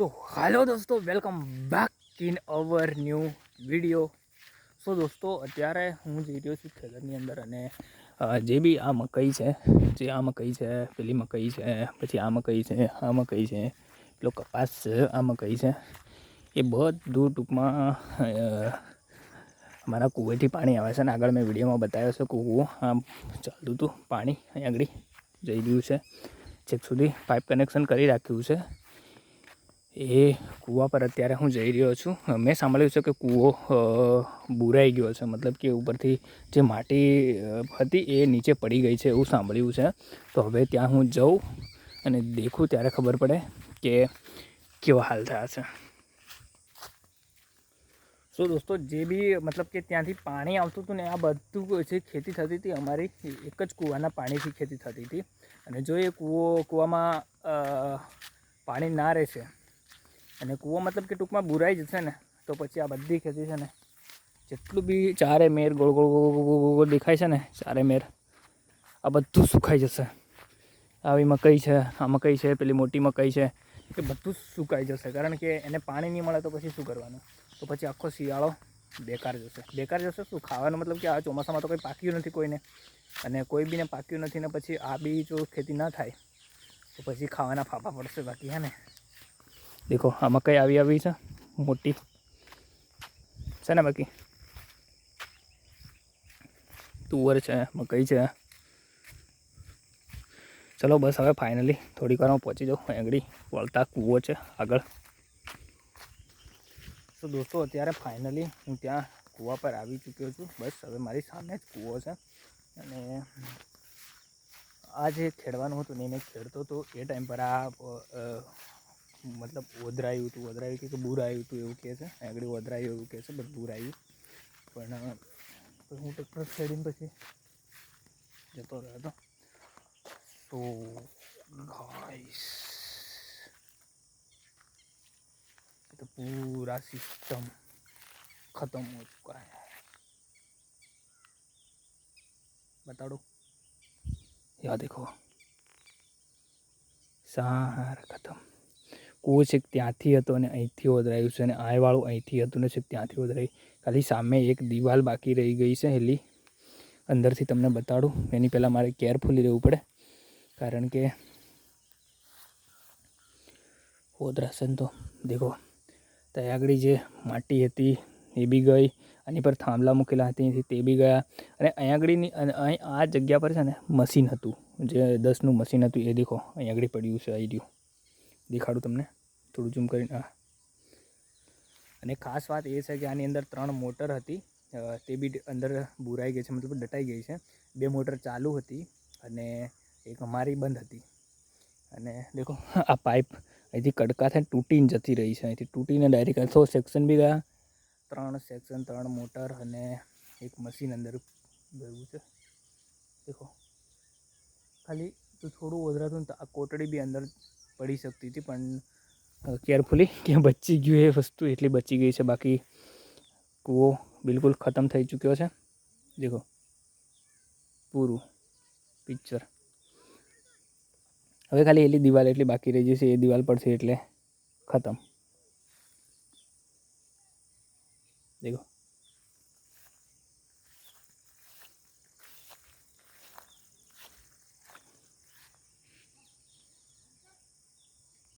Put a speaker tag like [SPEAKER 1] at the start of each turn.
[SPEAKER 1] સો hello દોસ્તો welcome back in our new video so દોસ્તો, અત્યારે હું જઈ રહ્યો છું ખેતરની અંદર અને જે બી આ મકઈ છે, જે આ મકઈ છે, પેલી મકઈ છે, પછી આ મકઈ છે, આ મકઈ છે, પેલો કપાસ છે, આ મકઈ છે, એ બધું ટૂંકમાં મારા કૂવેથી પાણી આવે છે અને આગળ મેં વિડીયોમાં બતાવ્યો છે કૂવો. આમ ચાલતું હતું પાણી અહીં આગળ જઈ રહ્યું છે. છેક સુધી પાઇપ કનેક્શન કરી રાખ્યું છે. એ કૂવા પર અત્યારે હું જઈ રહ્યો છું. મેં સાંભળ્યું છે કે કૂવો બુરાઈ ગયો છે. મતલબ કે ઉપરથી જે માટી હતી એ નીચે પડી ગઈ છે એવું સાંભળ્યું છે. તો હવે ત્યાં હું જઉં અને દેખું ત્યારે ખબર પડે કે કેવા હાલ થયા છે. સો દોસ્તો, જે બી, મતલબ કે ત્યાંથી પાણી આવતું હતું ને, આ બધું જે ખેતી થતી હતી, અમારી એક જ કૂવાના પાણીથી ખેતી થતી હતી. અને જો એ કૂવો, કૂવામાં પાણી ના રહેશે અને કૂવો મતલબ કે ટૂંકમાં બુરાઈ જશે ને, તો પછી આ બધી ખેતી છે ને, જેટલું બી ચારે મેર ગોળ ગોળ ગોળ દેખાય છે ને, ચારે મેર, આ બધું સુકાઈ જશે. આવી મકાઈ છે, આ મકાઈ છે, પેલી મોટી મકાઈ છે, એ બધું સુકાઈ જશે. કારણ કે એને પાણી નહીં મળે તો પછી શું કરવાનું? તો પછી આખો શિયાળો બેકાર જશે. બેકાર જશે શું? ખાવાનો મતલબ કે આ ચોમાસામાં તો કંઈ પાક્યું નથી કોઈને. અને કોઈ બીને પાક્યું નથી ને પછી આ બી જો ખેતી ના થાય, તો પછી ખાવાના ફાફા પડશે બાકી, હે ને? દેખો આ મકાઈ આવી આવી છે મોટી છે ને બાકી તુવર છે મકઈ છે ચલો બસ હવે ફાઇનલી થોડીક વારમાં પહોંચી જાઉં અહીં વળતા કૂવો છે આગળ તો દોસ્તો અત્યારે ફાઇનલી હું ત્યાં કૂવા પર આવી ચૂક્યો છું બસ હવે મારી સામે જ કૂવો છે અને આ જે ખેડવાનું હતું ને એને ખેડતો હતો એ ટાઈમ પર આ મતલબ ઓધરાયું હતું ઓધરાયું કે બુરાયું હતું એવું કહે છે અહીં આગળ ઓધરાયું એવું કહે છે બટ બુરાયું પણ અ, પછી હું ટ્રેક્ટર ખેડીને પછી જતો રહ્યો હતો તો ગાઈસ तो पूरा सिस्टम खत्म हो चुका है बता दो या देखो સાર ખતમ કૂવો છે ત્યાંથી હતો અને અહીંથી ઓદરાયું છે અને આયવાળું અહીંથી હતું ને છે ત્યાંથી ઓદરાયું ખાલી સામે એક દિવાલ બાકી રહી ગઈ છે હેલી. અંદરથી તમને બતાડું. એની પહેલાં મારે કેરફુલી રહેવું પડે. કારણ કે ઓદરાસન તો, દેખો ત્યાં જે માટી હતી એ બી ગઈ, આની પર થાંભલા મૂકેલા હતા તે બી ગયા. અને અહીં આગળની અહીં આ જગ્યા પર છે ને મશીન હતું. જે દસનું મશીન હતું એ દેખો, અહીં આગળ પડ્યું છે આવી રહ્યું. દેખાડું તમને. થોડું ઝૂમ કરીને અને ખાસ વાત એ છે કે આની અંદર ત્રણ મોટર હતી. તે બી અંદર બુરાઈ ગઈ છે, મતલબ દટાઈ ગઈ છે. બે મોટર ચાલુ હતી અને એક અમારી બંધ હતી. અને દેખો, આ પાઇપ અહીંથી કડકા થઈને તૂટીને જતી રહી છે. અહીંથી તૂટીને ડાયરેક્ટ આખો સેક્શન બી ગયા. ત્રણ સેક્શન ત્રણ મોટર અને એક મશીન અંદર ગયું છે. દેખો. ખાલી તો થોડું વધરાતું ને તો આ કોટડી બી અંદર પડી શકતી હતી, પણ કેરફુલી કે બચી ગયું એ વસ્તુ એટલી બચી ગઈ છે. બાકી કૂવો બિલકુલ ખતમ થઈ ચૂક્યો છે. દેખો, પૂરું પિક્ચર હવે ખાલી એલી દિવાલ એટલી બાકી રહી જશે એ દિવાલ પડશે એટલે ખતમ. દેખો.